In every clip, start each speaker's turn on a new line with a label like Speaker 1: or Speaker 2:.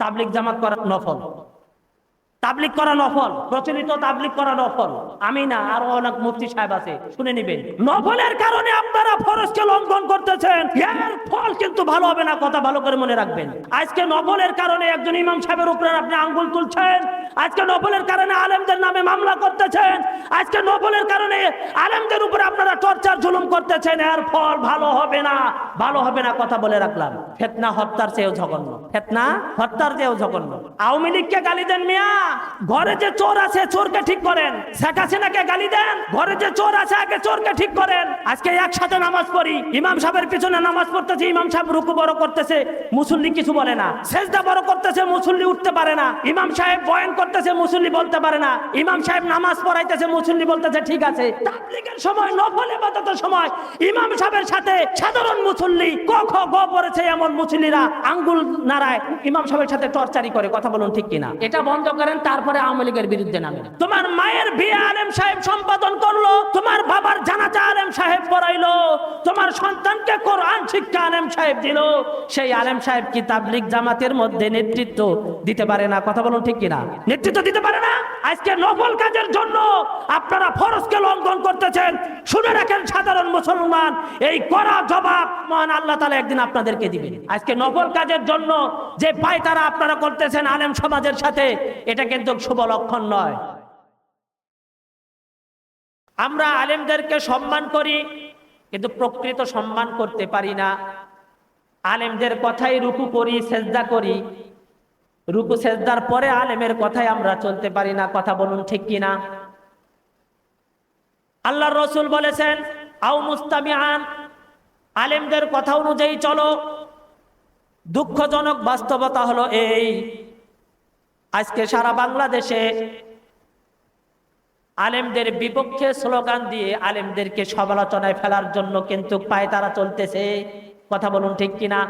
Speaker 1: তাবলিক জামাত করা নফল। তাবলিক করা নফল, প্রচলিত তাবলিক করা নফল। আমি না, আরও অনেক মুফতি সাহেব আছে, শুনে নিবেন। নফলের কারণে আপনারা ফরজকে লঙ্ঘন করতেছেন। এর ফল কিন্তু ভালো হবে না, কথা ভালো করে মনে রাখবেন। আজকে নফলের কারণে একজন ইমাম সাহেবের উপরে আপনি আঙ্গুল তুলছেন। আজকে নফলের কারণে মামলা করতেছেন। আজকে নফলের কারণে আলেমদের উপরে আপনারা টর্চার, জুলুম করতেছেন। এর ফল ভালো হবে না। ভালো হবে না কথা বলে রাখলাম। ফেতনা, হত্যার চেয়েও জঘন্য। ফেতনা, হত্যার চেয়েও জঘন্য। আওয়ামী লীগকে গালি দেন মিয়া। ঘরে যে চোর আছে, চোরকে ঠিক করেন। শেখ হাসিনাকে গালি দেন। ঘরে যে চোর আছে, আগে চোরকে ঠিক করেন। আজকে একসাথে নামাজ পড়ি। ইমাম সাহেবের পিছনে নামাজ পড়তেছে। ইমাম সাহেব রুকু বড় করতেছে। মুসল্লি কিছু বলে না। সেজদা বড় করতেছে। মুসল্লি উঠতে পারে না। ইমাম সাহেব বয়ান করতেছে। মুসল্লি বলতে পারে না। ইমাম সাহেব নামাজ পড়াইতেছে, মুসল্লি বলতেছে, ঠিক আছে। তাবলিগের সময়, নফল ইবাদতের সময় ইমাম সাহেবের সাথে সাধারণ মুসল্লি ক, খ, গ পড়েছে এমন মুসল্লিরা আঙ্গুল নাড়ায়, ইমাম সাহেবের সাথে টর্চারি করে, কথা বলুন ঠিক কিনা? এটা বন্ধ করেন, তারপরে আওয়ামী লীগের বিরুদ্ধে নামে তোমার মায়ের বিয়ে আলেম সাহেব সম্পাদন করল, তোমার বাবার জানাজা আলেম সাহেব পড়াইলো, তোমার সন্তানকে কোরআন শিক্ষা আলেম সাহেব দিল, সেই আলেম সাহেব কি তাবলিগ জামাতের মধ্যে নেতৃত্ব দিতে পারে না? কথা বলুন ঠিক কিনা? নেতৃত্ব দিতে পারে না? আজকে নফল কাজের জন্য আপনারা ফরজকে লঙ্ঘন করতেছেন। শুনে রাখেন, সাধারণ মুসলমান, এই করা জবাব মহান আল্লাহ তালা একদিন আপনাদেরকে দিবেন। আজকে নফল কাজের জন্য যে পায়তারা আপনারা করতেছেন আলেম সমাজের সাথে, এটা কিন্তু শুভ লক্ষণ নয়। আমরা আলেমদেরকে সম্মান করি, কিন্তু প্রকৃত সম্মান করতে পারি না। আলেমদের কথাই রুকু করি, সেজদা করি। রুকু সেজদার পরে আলেমের কথাই আমরা চলতে পারি না, কথা বলুন ঠিক কিনা আল্লাহ রসুল বলেছেন, আও মুস্তামিআন, আলেমদের কথা অনুযায়ী চলো। দুঃখজনক বাস্তবতা হলো এই, আজকে সারা বাংলাদেশে আলেমদের বিপক্ষে স্লোগান দিয়ে আলেমদেরকে সমালোচনায় ফেলার জন্য কিন্তু পায় তারা চলতেছে। কথা বলুন ঠিক কিনা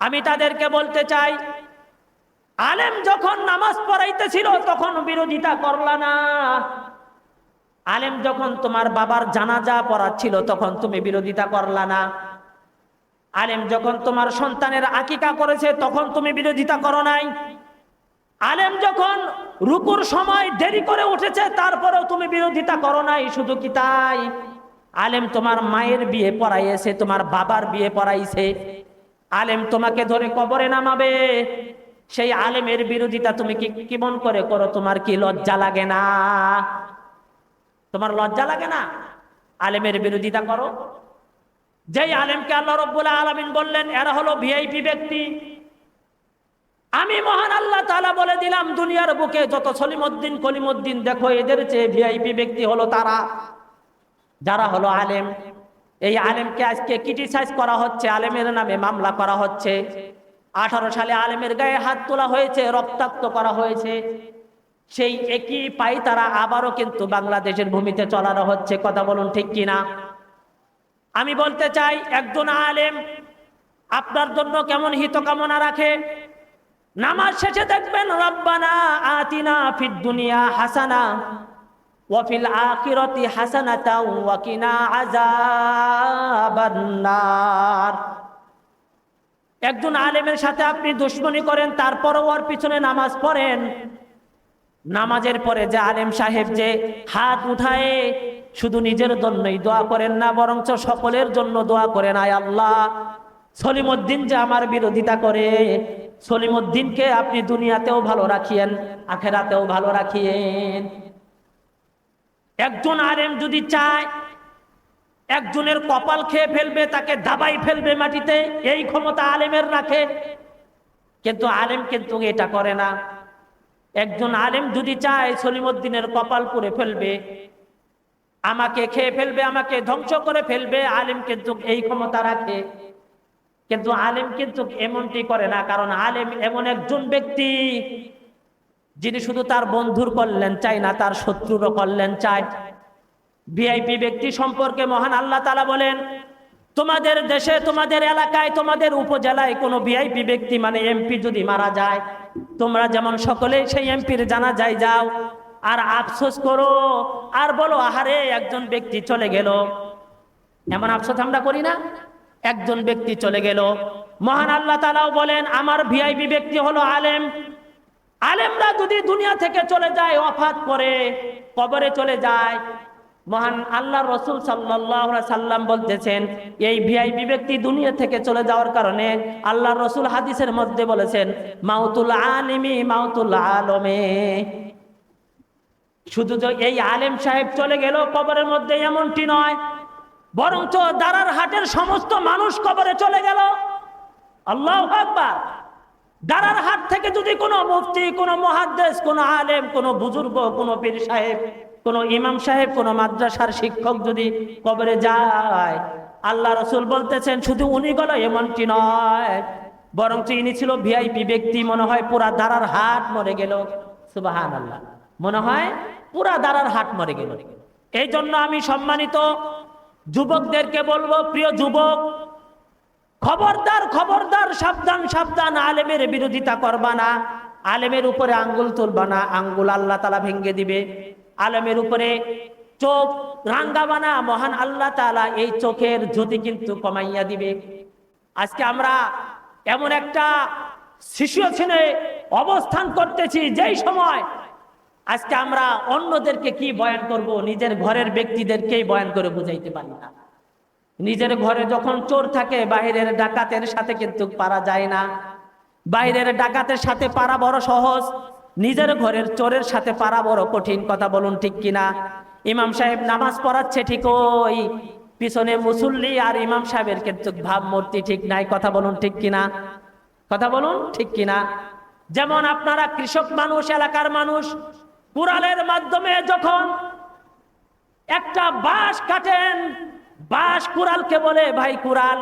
Speaker 1: আমি তাদেরকে বলতে চাই আলেম যখন নামাজ পড়াইতেছিল, তখন বিরোধিতা করলা না। আলেম যখন তোমার বাবার জানাজা পড়াচ্ছিল, তখন তুমি বিরোধিতা করলা না। আলেম যখন তোমার সন্তানের আকিকা করেছে, তখন তুমি বিরোধিতা করো নাই। আলেম যখন রুকুর সময় দেরি করে উঠেছে, তারপরেও তুমি বিরোধিতা করো নাই, শুধু কি তাই? আলেম তোমার মায়ের বিয়ে পড়াইছে তোমার বাবার বিয়ে পড়াইছে। আলেম তোমাকে ধরে কবরে নামাবে। সেই আলেমের বিরোধিতা তুমি কি কেমন করে করো? তোমার কি লজ্জা লাগে না? তোমার লজ্জা লাগে না? আলেমের বিরোধিতা করো। যেই আলেমকে আল্লাহ রব্বুল আলমিন বললেন, এরা হলো ভিআইপি ব্যক্তি। আমি মহান আল্লাহ তালা বলে দিলাম, দুনিয়ার বুকে যত সলিমুদ্দিন কলিমুদ্দিন দেখো, এদের চেয়ে ভিআইপি ব্যক্তি হলো তারা। যারা হলো আলেম। এই আলেমকে আজকে ক্রিটিসাইজ করা হচ্ছে, আলেমের নামে মামলা করা হচ্ছে। আঠারো সালে আলেমের গায়ে হাত তোলা হয়েছে, রক্তাক্ত করা হয়েছে। সেই একই পাই তারা আবারও কিন্তু বাংলাদেশের ভূমিতে চলানো হচ্ছে, কথা বলুন ঠিক কিনা? আমি বলতে চাই, একজন আলেম আপনার জন্য কেমন হিতকামনা রাখে? নামাজ শেষে দেখবেন, রব্বানা আতিনা ফিদ দুনিয়া হাসানা ওয়াফিল আখিরাতি হাসানাতা ওয়া কিনা আযাবান নার একজন আলেমের সাথে আপনি দুশ্মনী করেন, তারপরও ওর পিছনে নামাজ পড়েন। নামাজের পরে যে আলেম সাহেব যে হাত উঠায়, শুধু নিজের জন্যই দোয়া করেন না, বরঞ্চ সকলের জন্য দোয়া করেন। আয় আল্লাহ, সলিমুদ্দিন যে আমার বিরোধিতা করে, সলিমুদ্দিনকে আপনি দুনিয়াতেও ভালো রাখিয়েন, আখেরাতেও ভালো রাখিয়েন। একজন আলেম যদি চায় একজনের কপাল খেয়ে ফেলবে, তাকে দাবাই ফেলবে মাটিতে, এই ক্ষমতা আলেমের রাখে। কিন্তু আলেম কিন্তু এটা করে না। একজন আলেম যদি চায় সলিমুদ্দিনের কপাল পুড়ে ফেলবে, আমাকে খেয়ে ফেলবে, আমাকে ধ্বংস করে ফেলবে, আলেম কিন্তু এই ক্ষমতা রাখে। কিন্তু আলেম কিন্তু এমনটি করে না, কারণ আলেম এমন একজন ব্যক্তি, যিনি শুধু তার বন্ধুর কল্যাণ চায় না, তার শত্রুরও কল্যাণ চায়। ভিআইপি ব্যক্তি সম্পর্কে মহান আল্লাহ তালা বলেন, তোমাদের দেশে, তোমাদের এলাকায়, তোমাদের উপজেলায় কোনো ভিআইপি ব্যক্তি মানে এমপি যদি মারা যায়, তোমরা যেমন সকলেই সেই এমপির জানা যায় যাও, আর আফসোস করো, আর বলো, আহারে, একজন ব্যক্তি চলে গেল। এমন আফসোস আমরা করি না, একজন ব্যক্তি চলে গেল। মহান আল্লাহ তালাও বলেন, আমার ভিআইপি ব্যক্তি হলো আলেম। আলেমরা যদি দুনিয়া থেকে চলে যায়, অফাত করে কবরে চলে যায় মহান আল্লাহ রসুল সাল্লাম বলতেছেন, এই ভিআইপি ব্যক্তি দুনিয়া থেকে চলে যাওয়ার কারণে আল্লাহ রসুল হাদিসের মধ্যে বলেছেন, মাউতুল আলিমি মাউতুল আলমে। শুধু যে এই আলেম সাহেব চলে গেল কবরের মধ্যে এমনটি নয়, বরঞ্চ দারার হাটের সমস্ত মানুষ কবরে চলে গেল। আল্লাহ আকবার। দারার হাট থেকে যদি কোনো মুফতি, কোনো মহাদ্দেশ, কোনো আলেম, কোনো বুজুর্গ, কোনো পীর সাহেব কোনো ইমাম সাহেব, কোনো মাদ্রাসার শিক্ষক যদি কবরে যায়, আল্লাহ রসুল বলতেছেন, শুধু উনি গেল এমনটি নয়, বরঞ্চ ইনি ছিল ভিআইপি ব্যক্তি। মনে হয় পুরা দাঁড়ার হাট মরে গেল। সুবাহান আল্লাহ মনে হয় পুরা দাঁড়ার হাট মরে গেল। এই জন্য আমি সম্মানিত যুবকদেরকে বলব, প্রিয় যুবক, খবরদার খবরদার, সাবধান সাবধান, আলেমের বিরোধিতা করবা না। আলেমের উপরে আঙ্গুল তুলবা না, আঙ্গুল আল্লাহ তালা ভেঙ্গে দিবে। আলেমের উপরে চোখ রাঙ্গাবা না মহান আল্লাহ তালা এই চোখের জ্যোতি কিন্তু কমাইয়া দিবে। আজকে আমরা এমন একটা শিশু সিচুয়েশনে অবস্থান করতেছি যেই সময় আজকে আমরা অন্যদেরকে কি বয়ান করব, নিজের ঘরের ব্যক্তিদেরকেই বয়ান করে বুঝাইতে পারি না। নিজের ঘরে যখন চোর থাকে বাইরের ডাকাতের সাথে কিন্তু পারা যায় না। বাইরের ডাকাতের সাথে পারা বড় সহজ। নিজের ঘরের চোরের সাথে পারা বড় কঠিন কথা বলুন ঠিক কিনা? ইমাম সাহেব নামাজ পড়াচ্ছে ঠিক ওই, পিছনে মুসল্লি আর ইমাম সাহেবের কিন্তু ভাবমূর্তি ঠিক নাই, কথা বলুন ঠিক কিনা? কথা বলুন ঠিক কিনা? যেমন আপনারা কৃষক মানুষ, এলাকার মানুষ, কুড়ালের মাধ্যমে যখন একটা বাঁশ কাটেন, বাঁশ কুড়ালকে বলে, ভাই কুড়াল,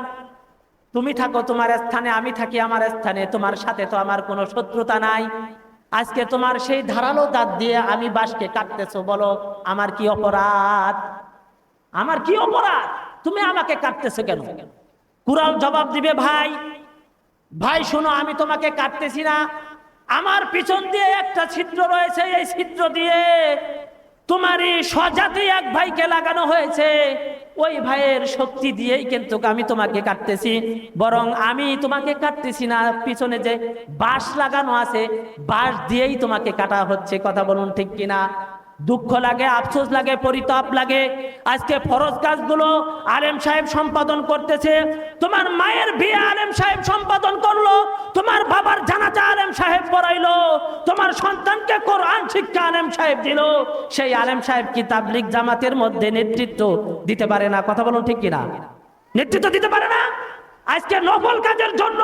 Speaker 1: তুমি থাকো তোমার স্থানে, আমি থাকি আমার স্থানে, তোমার সাথে তো আমার কোনো শত্রুতা নাই। আজকে তোমার সেই ধারালো দাঁত দিয়ে আমি বাসকে কাটতেছো, বলো, আমার কি অপরাধ? আমার কি অপরাধ? তুমি আমাকে কাটতেছো কেন? কুড়াল জবাব দিবে, ভাই ভাই, শোনো, আমি তোমাকে কাটতেছি না। আমার পিছন দিয়ে একটা ছিদ্র রয়েছে, এই ছিদ্র দিয়ে তোমারই স্বজাতি এক ভাইকে লাগানো হয়েছে। ওই ভাইয়ের শক্তি দিয়েই কিন্তু আমি তোমাকে কাটতেছি। বরং আমি তোমাকে কাটতেছি না, পিছনে যে বাঁশ লাগানো আছে, বাঁশ দিয়েই তোমাকে কাটা হচ্ছে, কথা বলুন ঠিক কিনা? দুঃখ লাগে, আফসোস লাগে, পরিতাপ লাগে। আজকে ফরজ কাজগুলো আলেম সাহেব সম্পাদন করতেছে। তোমার মায়ের বিয়ে আলেম সাহেব সম্পাদন করল, তোমার বাবার জানাজা আলেম সাহেব পড়াইলো, তোমার সন্তানকে কোরআন শিক্ষা আলেম সাহেব দিল। সেই আলেম সাহেব কি তাবলিক জামাতের মধ্যে নেতৃত্ব দিতে পারে না? কথা বলুন ঠিক কিনা? নেতৃত্ব দিতে পারে না? আজকে নফল কাজের জন্য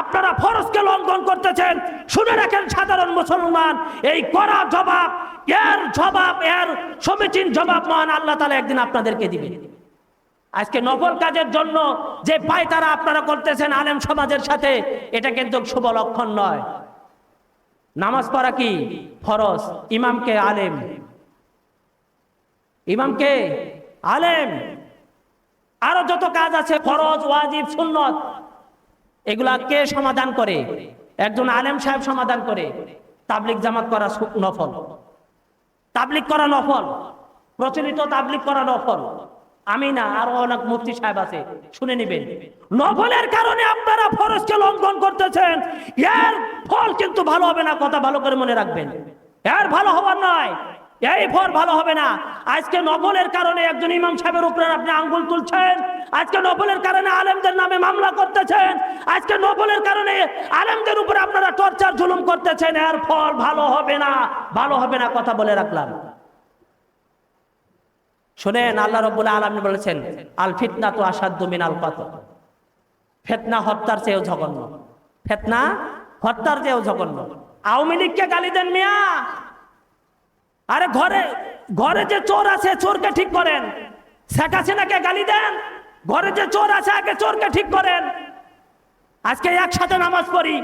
Speaker 1: আপনারা ফরজকে লঙ্ঘন করতেছেন। শুনে রাখেন, সাধারণ মুসলমান, এই করা জবাব, এর জবাব, এর সমীচীন জবাব মহান আল্লাহ তালা একদিন আপনাদেরকে দিবে আজকে নফল কাজের জন্য যে পায় তারা আপনারা করতেছেন আলেম সমাজের সাথে, এটা কিন্তু শুভ লক্ষণ নয়। নামাজ পড়া কি? ফরজ। ইমামকে আলেম? ইমামকে আলেম। আরও যত কাজ আছে, ফরজ, ওয়াজিব, সুন্নত, এগুলা কে সমাধান করে? একজন আলেম সাহেব সমাধান করে। তাবলিক জামাত করা নফল। তাবলিক করা নফল। প্রচলিত তাবলিক করা নফল। আমি না, আরও অনেক মুফতি সাহেব আছে, শুনে নিবেন। নফলের কারণে আপনারা ফরজকে লঙ্ঘন করতেছেন। এর ফল কিন্তু ভালো হবে না, কথা ভালো করে মনে রাখবেন। এর ভালো হবার নয়। এই ফল ভালো হবে না। আজকে নফলের কারণে একজন ইমাম সাহেবের উপরে আপনি আঙ্গুল তুলছেন। আজকে নফলের কারণে আলেমদের নামে মামলা করতেছেন। আজকে নফলের কারণে আলেমদের উপরে আপনারা টর্চার, জুলুম করতেছেন। এর ফল ভালো হবে না। ভালো হবে না কথা বলে রাখলাম। শোনেন, আল্লাহ রব্বুল আলমী বলেছেন, আল ফিতনা তো আসাধ্য মিনাল কত ফেতনা, হত্যার চেয়েও জঘন্য। ফেতনা, হত্যার চেয়েও জঘন্য। আওয়ামী লীগকে গালি দেন মিয়া। আরে ঘরে ঘরে যে চোর আছে, চোরকে ঠিক করেন। শেখ হাসিনাকে গালি দেন, ঘরে যে চোর আছে, আগে চোরকে ঠিক করেন। আজকে একসাথে নামাজ পড়ি।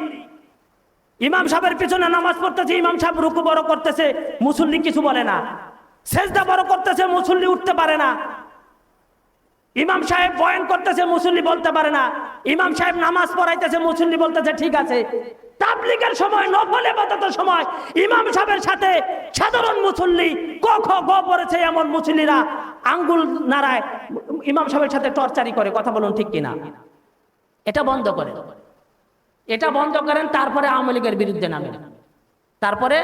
Speaker 1: ইমাম সাহেবের পিছনে নামাজ পড়তেছে, ইমাম সাহেব রুকু বড় করতেছে, মুসল্লি কিছু বলে না। সেজদা বড় করতেছে, মুসল্লি উঠতে পারে না। ইমাম সাহেব বয়ান করতেছে, মুসল্লি বলতে পারে না। ইমাম সাহেব নামাজ পড়াইতেছে, মুসল্লি বলতেছে, ঠিক আছে। তাবলিগের সময়, নকল এবাদতের সময় ইমাম সাহেবের সাথে সাধারণ মুসল্লি ক গ পড়েছে এমন মুসল্লিরা আঙ্গুল নাড়ায়, ইমাম সাহেবের সাথে টর্চারি করে, কথা বলুন ঠিক কিনা? এটা বন্ধ করে এটা বন্ধ করেন, তারপরে আওয়ামী লীগের বিরুদ্ধে নামেন। তারপরে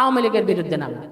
Speaker 1: আওয়ামী লীগের বিরুদ্ধে নামেন।